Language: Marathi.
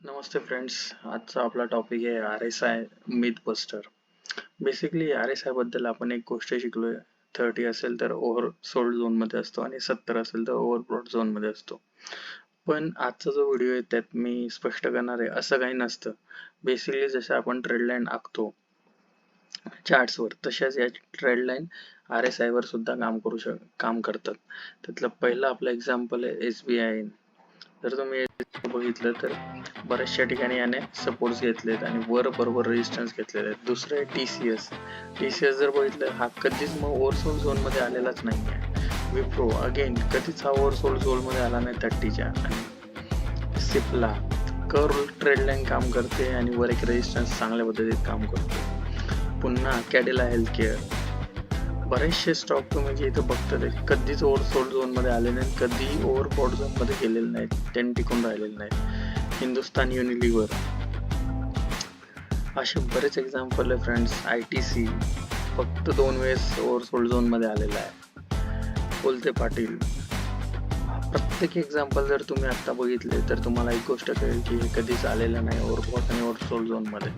नमस्ते फ्रेंड्स आजचा आपला टॉपिक आहे R S I myth buster basically R S आयबद्दल आपण एक गोष्ट शिकलोय. थर्टी असेल तर ओव्हर सोल्ड झोनमध्ये असतो आणि सत्तर असेल तर ओव्हर ब्रॉड झोनमध्ये असतो. पण आजचा जो व्हिडिओ आहे त्यात मी स्पष्ट करणार आहे असं काही नसतं. बेसिकली जसं आपण ट्रेड लाईन आखतो चार्ट्सवर तशाच या trade line R S I वर सुद्धा काम करू शक काम करतात. त्यातलं पहिलं आपलं एक्झाम्पल आहे एस बी आय जर तुम्ही बघितलं तर बऱ्याचशा ठिकाणी याने सपोर्ट्स घेतलेत आणि वर बरोबर रेजिस्टन्स घेतलेले आहेत. दुसरं आहे T C S T C S जर बघितलं हा कधीच मग ओव्हरसोल झोनमध्ये आलेलाच नाही आहे विप्रो अगेन कधीच हा ओव्हरसोल झोनमध्ये आला नाही थर्टीच्या आणि सिपला कर ट्रेड लाईन काम करते आणि वर एक रेजिस्टन्स चांगल्या पद्धतीत काम करते. पुन्हा कॅडेला हेल्थ केअर बरेचसे स्टॉक तुम्ही जे इथं बघता ते कधीच ओव्हर सोल्ड झोनमध्ये आले नाहीत कधी ओव्हर बॉड झोनमध्ये गेलेले नाहीत त्यांनी टिकून राहिलेले नाहीत हिंदुस्तान युनिलिव्हर असे बरेच एक्झाम्पल आहे फ्रेंड्स आय टी सी फक्त दोन वेळेस ओव्हर सोल्ड झोनमध्ये आलेला आहे. बोलते पाटील. प्रत्येक एक्झाम्पल जर तुम्ही आता बघितले तर तुम्हाला एक गोष्ट कळेल की हे कधीच आलेलं नाही ओव्हर बॉट आणि ओव्हर सोल्ड झोनमध्ये.